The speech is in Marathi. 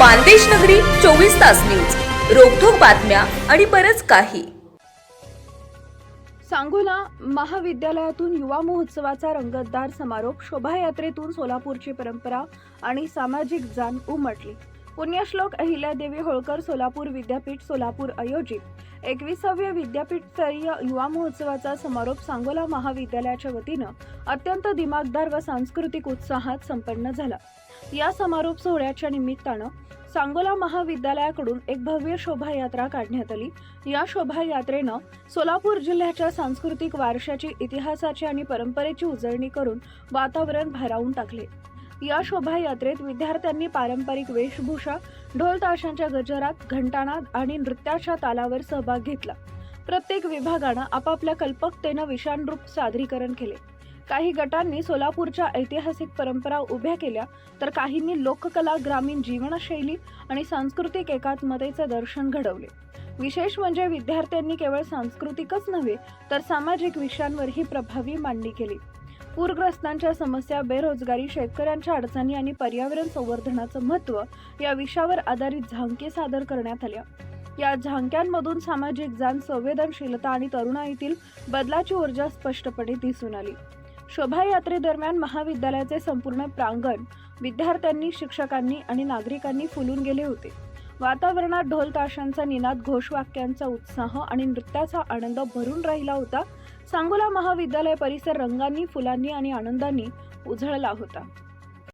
मानदेश नगरी चोवीस तास न्यूज. रोखोक बातम्या आणि बरच काही. सांगोला महाविद्यालयातून युवा महोत्सवाचा रंगतदार समारोप शोभायात्रेतून सोलापूरची परंपरा आणि सामाजिक जाण उमटली. पुण्यश्लोक अहिल्यादेवी होळकर सोलापूर विद्यापीठ सोलापूर आयोजित. एकविसाव्या विद्यापीठस्तरीय युवा महोत्सवाचा समारोप सांगोला महाविद्यालयाच्या वतीनं अत्यंत दिमागदार व सांस्कृतिक उत्साहात संपन्न झाला. या समारोप सोहळ्याच्या निमित्तानं सांगोला महाविद्यालयाकडून एक भव्य शोभायात्रा काढण्यात आली. या शोभायात्रेनं सोलापूर जिल्ह्याच्या सांस्कृतिक वारशाची इतिहासाची आणि परंपरेची उजळणी करून वातावरण भारावून टाकले. या शोभायात्रेत विद्यार्थ्यांनी पारंपरिक वेशभूषा ढोल ताशांच्या गजरात घंटानाद आणि नृत्याच्या तालावर सहभाग घेतला. प्रत्येक विभागानं आपापल्या कल्पकतेनं विषाणरूप सादरीकरण केले. काही गटांनी सोलापूरच्या ऐतिहासिक परंपरा उभ्या केल्या तर काहींनी लोककला ग्रामीण जीवनशैली आणि सांस्कृतिक एकात्मतेचं दर्शन घडवले. विशेष म्हणजे विद्यार्थ्यांनी केवळ सांस्कृतिकच नव्हे तर सामाजिक विषयांवरही प्रभावी मांडणी केली. पूरग्रस्तांच्या समस्या बेरोजगारी शेतकऱ्यांच्या अडचणी आणि पर्यावरण संवर्धनाचं महत्त्व या विषयावर आधारित झांके सादर करण्यात आल्या. या झांक्यांमधून सामाजिक जाण संवेदनशीलता आणि तरुणाईतील बदलाची ऊर्जा स्पष्टपणे दिसून आली. शोभायात्रेदरम्यान महाविद्यालयाचे संपूर्ण प्रांगण विद्यार्थ्यांनी शिक्षकांनी आणि नागरिकांनी फुलून गेले होते. वातावरणात ढोल ताशांचा निनाद घोषवाक्यांचा उत्साह आणि नृत्याचा आनंद भरून राहिला होता. सांगोला महाविद्यालय परिसर रंगांनी फुलांनी आणि आनंदांनी उजळला होता.